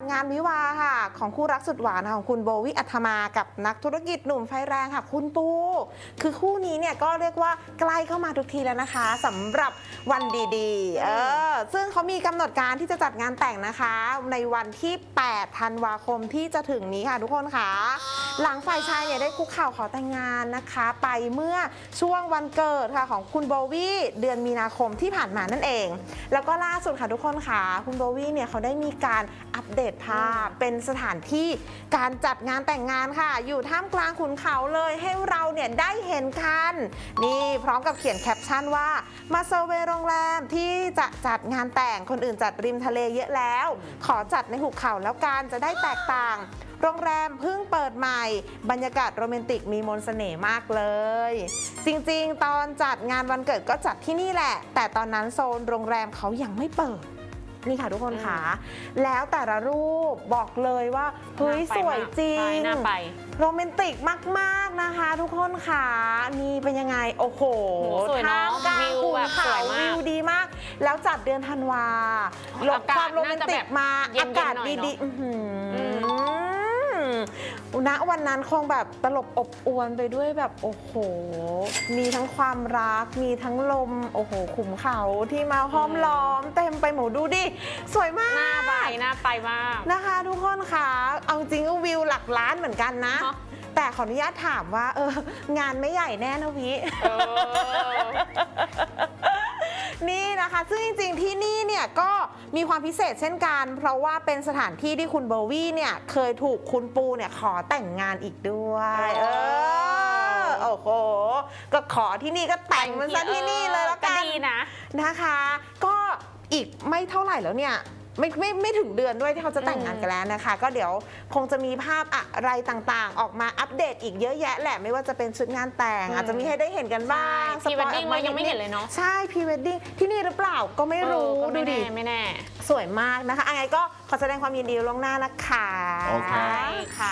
งานวิวาค่ะ ของคู่รักสุดหวานของคุณโบวิอัธมากับนักธุรกิจหนุ่มไฟแรงค่ะ คุณปู คือคู่นี้เนี่ยก็เรียกว่าใกล้เข้ามาทุกทีแล้วนะคะสำหรับวันดีๆเออซึ่งเขามีกำหนดการที่จะจัดงานแต่งนะคะ ในวันที่ 8 ธันวาคมที่จะถึงนี้ค่ะทุกคนค่ะ หลังฝ่ายชายเนี่ยได้คุกเข่าขอแต่งงานนะคะ ไปเมื่อช่วงวันเกิดค่ะของคุณโบวี่เดือนมีนาคมที่ผ่านมานั่นเอง แล้วก็ล่าสุดค่ะทุกคนค่ะ คุณโบวี่เนี่ยเขาได้มีการอัปเดตภาพเป็นสถานที่การจัดงานแต่งงานค่ะ อยู่ท่ามกลางขุนเขาเลยให้เราเนี่ยได้เห็นกัน นี่พร้อมกับเขียนแคปชั่นว่ามาเซอร์เวโรงแรมที่จะจัดงานแต่งคนอื่นจัดริมทะเลเยอะแล้ว ขอจัดในหุบเขาแล้วกันจะได้แตกต่างโรงแรมเพิ่งเปิดใหม่ บรรยากาศโรแมนติกมีมนต์เสน่ห์มากเลย จริงๆ ตอนจัดงานวันเกิดก็จัดที่นี่แหละ แต่ตอนนั้นโซนโรงแรมเขายังไม่เปิด นี่ค่ะทุกคนค่ะแล้วแต่ละรูปบอกเลยว่าเฮ้ยน่าไปสวยมากจริใช่งน่าไปโรแมนติกมากๆนะคะ ทุกคนค่ะนี่เป็นยังไงโอ้โหโหสวยเนอะท่ามกลางวิวภูแบบเขาสวยมากวิวดีมาก แล้วจัดเดือนธันวาลอากาศความโรแมนติน่าจะแบกบมาเย็นๆอากาศหน่อยเนอะดีๆอื้อหืออม ณวันนั้นคงแบบตลบอบอวนไปด้วยแบบโอ้โห มีทั้งความรัก มีทั้งลม โอ้โห ขุมเขาที่มาห้อมล้อม เต็มไปหมดดูดิ สวยมากน่าไปน่าไปมากนะคะทุกคนค่ะ เอาจริงก็วิวหลักล้านเหมือนกันนะเนอะแต่ขออนุญาตถามว่าเอองานไม่ใหญ่แน่นะวิเออนี่นะคะ ซึ่งจริงๆที่นี่เนี่ยก็ มีความพิเศษเช่นกัน เพราะว่าเป็นสถานที่ที่คุณโบวี่เนี่ยเคยถูกคุณปูเนี่ยขอแต่งงานอีกด้วยเอเอออโอ้โหก็ขอที่นี่ก็แต่งมันซะที่นี่เลยแล้วกันดีนะนะคะ ก็อีกไม่เท่าไหร่แล้วเนี่ย ไม่ไม่ไม่ถึงเดือนด้วยที่เขาจะแต่งงานกันแล้วนะคะ ก็เดี๋ยวคงจะมีภาพอะไรต่างๆ ออกมาอัปเดตอีกเยอะแยะแหละไม่ว่าจะเป็นชุดงานแต่งอืมอาจจะมีให้ได้เห็นกันบ้างใช่ pre-wedding สปอเรายังไม่เห็นเลยเนอะ ใช่พรีเวดดิ้งที่นี่หรือเปล่าก็ไม่รู้เออก็ดูไม่ดิแน่ไม่แน่ สวยมากนะคะยังไงก็ขอแสดงความยินดีล่วงหน้านะคะ โอเค ใช่ค่ะ